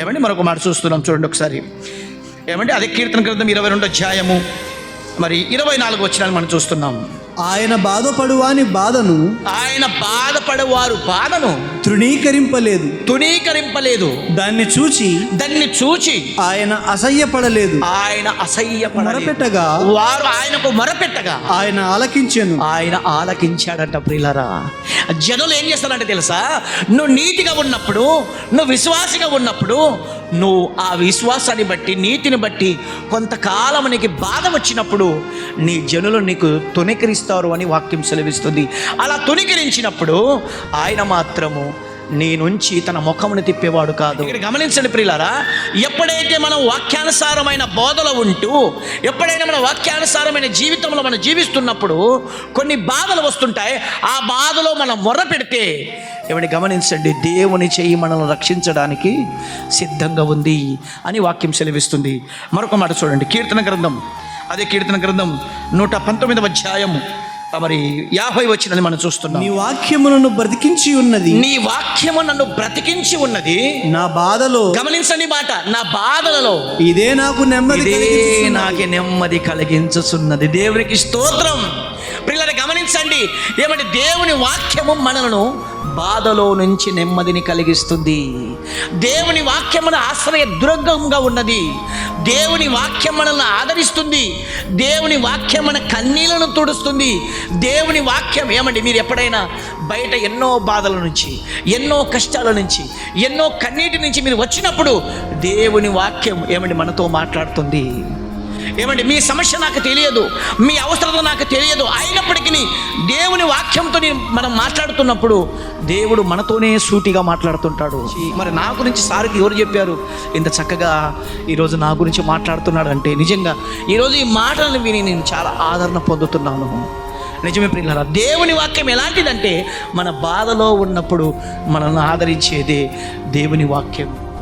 ఏమండి? మరొక మాట చూస్తున్నాం చూడండి ఒకసారి. ఏమంటే అదే కీర్తన గ్రంథం ఇరవై రెండు అధ్యాయము. మరి ఇరవై నాలుగు వచ్చినాలు మనం చూస్తున్నాం. ఆయన బాధపడువాని బాధను ఆయన బాధపడేవారు బాధను తృణీకరింపలేదు. తుణీకరింపలేదు. దాన్ని చూచి దాన్ని చూచి ఆయన అసహ్యపడలేదు. ఆయన అసహ్యపడ మొరపెట్టగా వారు ఆయనకు మొరపెట్టగా ఆయన ఆలకించెను. ఆయన ఆలకించాడంట ప్రియులరా. జనులు ఏం చేస్తారంటే తెలుసా? నువ్వు నీతిగా ఉన్నప్పుడు నువ్వు విశ్వాసిగా ఉన్నప్పుడు నువ్వు ఆ విశ్వాసాన్ని బట్టి నీతిని బట్టి కొంతకాలం నీకు బాధ వచ్చినప్పుడు నీ జనులు నీకు తునికరిస్తారు అని వాక్యం సెలవిస్తుంది. అలా తునికరించినప్పుడు ఆయన మాత్రము నీ నుంచి తన ముఖమును తిప్పేవాడు కాదు. ఇక్కడ గమనించండి ప్రియులారా ఎప్పుడైతే మనం వాక్యానుసారమైన బోధలో ఉంటూ ఎప్పుడైనా మన వాక్యానుసారమైన జీవితంలో మనం జీవిస్తున్నప్పుడు కొన్ని బాధలు వస్తుంటాయి. ఆ బాధలో మనం మొర్ర పెడితే ఎవరిని గమనించండి దేవుని చెయ్యి మనల్ని రక్షించడానికి సిద్ధంగా ఉంది అని వాక్యం సెలవిస్తుంది. మరొక మాట చూడండి కీర్తన గ్రంథం అదే కీర్తన గ్రంథం నూట పంతొమ్మిదవ అధ్యాయము. మరి యాభై వచ్చినది మనం చూస్తున్నాం. నీ వాక్యములను బ్రతికించి ఉన్నది. నీ వాక్యము నన్ను బ్రతికించి ఉన్నది. నా బాధలో గమనించండి మాట నా బాధలలో ఇదే నాకు నెమ్మది ఇదే. నాకు నెమ్మది కలిగించుచున్నది. దేవునికి స్తోత్రం. పిల్లలు గమనించండి. ఏమంటే దేవుని వాక్యము మనలను బాధలో నుంచి నెమ్మదిని కలిగిస్తుంది. దేవుని వాక్యమున ఆశ్రయ దుర్గంగా ఉన్నది. దేవుని వాక్యం మనల్ని ఆదరిస్తుంది. దేవుని వాక్యం మన కన్నీళ్ళను తుడుస్తుంది. దేవుని వాక్యం ఏమండి మీరు ఎప్పుడైనా బయట ఎన్నో బాధల నుంచి ఎన్నో కష్టాల నుంచి ఎన్నో కన్నీటి నుంచి మీరు వచ్చినప్పుడు దేవుని వాక్యం ఏమండి మనతో మాట్లాడుతుంది. ఏమండి మీ సమస్య నాకు తెలియదు. మీ అవసరం నాకు తెలియదు. అయినప్పటికీ దేవుని వాక్యంతో నేను మనం మాట్లాడుతున్నప్పుడు దేవుడు మనతోనే సూటిగా మాట్లాడుతుంటాడు. మరి నా గురించి సార్కి ఎవరు చెప్పారు? ఇంత చక్కగా ఈరోజు నా గురించి మాట్లాడుతున్నాడు అంటే నిజంగా ఈరోజు ఈ మాటలను విని నేను చాలా ఆదరణ పొందుతున్నాను. నిజమే ప్రియులారా దేవుని వాక్యం ఎలాంటిదంటే మన బాధలో ఉన్నప్పుడు మనల్ని ఆదరించేదే దేవుని వాక్యం.